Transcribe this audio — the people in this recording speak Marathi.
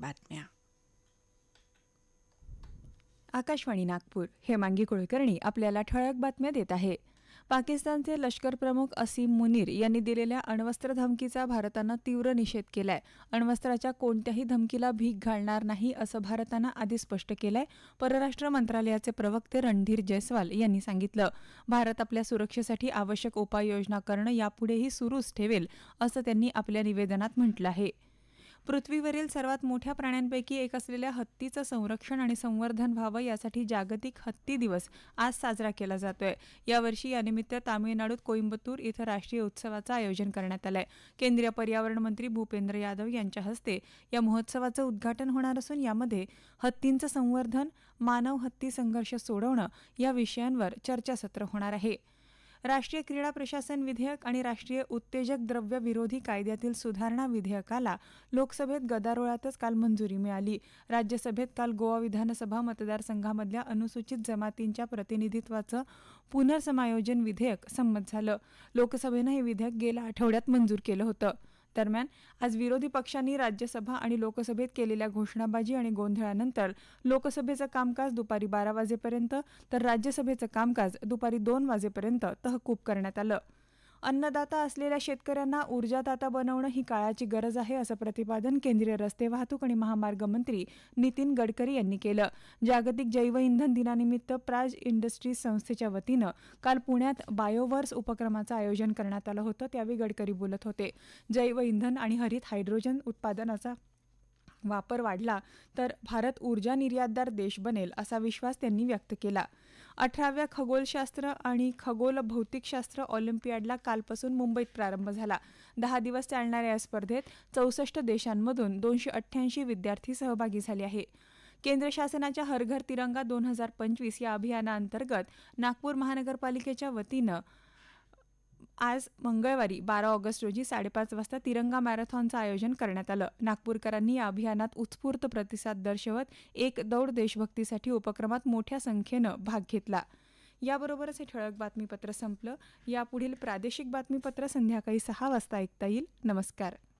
बातम्या. आकाशवाणी नागपूर हेमांगी कुलकर्णी आपल्याला ठळक बातम्या देत आहे. पाकिस्तानचे लष्कर प्रमुख असीम मुनीर यांनी दिलेल्या अण्वस्त्र धमकीचा भारतानं तीव्र निषेध केलाय. अण्वस्त्राच्या कोणत्याही धमकीला भीक घालणार नाही असं भारतानं आधी स्पष्ट केलंय परराष्ट्र मंत्रालयाचे प्रवक्ते रणधीर जयस्वाल यांनी सांगितलं. भारत आपल्या सुरक्षेसाठी आवश्यक उपाययोजना करणं यापुढेही सुरूच ठेवेल असं त्यांनी आपल्या निवेदनात म्हटलं आहे. पृथ्वीवरील सर्वात मोठ्या प्राण्यांपैकी एक असलेल्या हत्तीचं संरक्षण आणि संवर्धन व्हावं यासाठी जागतिक हत्ती दिवस आज साजरा केला जातोय. यावर्षी यानिमित्त तामिळनाडूत कोइंबतूर इथं राष्ट्रीय उत्सवाचं आयोजन करण्यात आलंय. केंद्रीय पर्यावरण मंत्री भूपेंद्र यादव यांच्या हस्ते या महोत्सवाचं उद्घाटन होणार असून यामध्ये हत्तींचं संवर्धन मानव हत्ती संघर्ष सोडवणं या विषयांवर चर्चासत्र होणार आहे. राष्ट्रीय क्रीडा प्रशासन विधेयक आणि राष्ट्रीय उत्तेजक द्रव्य विरोधी कायद्यातील सुधारणा विधेयकाला लोकसभेत गदारोळातच काल मंजुरी मिळाली. राज्यसभेत काल गोवा विधानसभा मतदारसंघामधल्या अनुसूचित जमातींच्या प्रतिनिधित्वाचं पुनर्समायोजन विधेयक संमत झालं. लोकसभेनं हे विधेयक गेल्या आठवड्यात मंजूर केलं होतं. दरम्यान आज विरोधी पक्षांनी राज्यसभा आणि लोकसभेत केलेल्या घोषणाबाजी आणि गोंधळानंतर लोकसभेचं कामकाज दुपारी बारा वाजेपर्यंत तर राज्यसभेचं कामकाज दुपारी दोन वाजेपर्यंत तहकूब करण्यात आलं. अन्नदाता असलेल्या शेतकऱ्यांना ऊर्जादाता बनवणं ही काळाची गरज आहे असं प्रतिपादन केंद्रीय रस्ते वाहतूक आणि महामार्ग मंत्री नितीन गडकरी यांनी केलं. जागतिक जैवइंधन दिनानिमित्त प्राज इंडस्ट्रीज संस्थेच्या वतीनं काल पुण्यात बायोवर्स उपक्रमाचं आयोजन करण्यात आलं होतं. त्यावेळी गडकरी बोलत होते जैवइंधन आणि हरित हायड्रोजन उत्पादनाचा वापर वाढला तर भारत ऊर्जा निर्यातदार देश बनेल असा विश्वास त्यांनी व्यक्त केला. अठराव्या खगोलशास्त्र आणि खगोल भौतिकशास्त्र ऑलिम्पियाडला कालपासून मुंबईत प्रारंभ झाला. दहा दिवस चालणाऱ्या या स्पर्धेत चौसष्ट देशांमधून दोनशे अठ्ठ्याऐंशी विद्यार्थी सहभागी झाले आहे केंद्र शासनाच्या हर घर तिरंगा दोन हजार पंचवीस या अभियानाअंतर्गत नागपूर महानगरपालिकेच्या वतीनं आज मंगळवारी बारा ऑगस्ट रोजी साडेपाच वाजता तिरंगा मॅरेथॉनचं आयोजन करण्यात आलं. नागपूरकरांनी या अभियानात उत्स्फूर्त प्रतिसाद दर्शवत एक दौड देशभक्तीसाठी उपक्रमात मोठ्या संख्येनं भाग घेतला. याबरोबरच हे ठळक बातमीपत्र संपलं. यापुढील प्रादेशिक बातमीपत्र संध्याकाळी सहा वाजता ऐकता येईल. नमस्कार.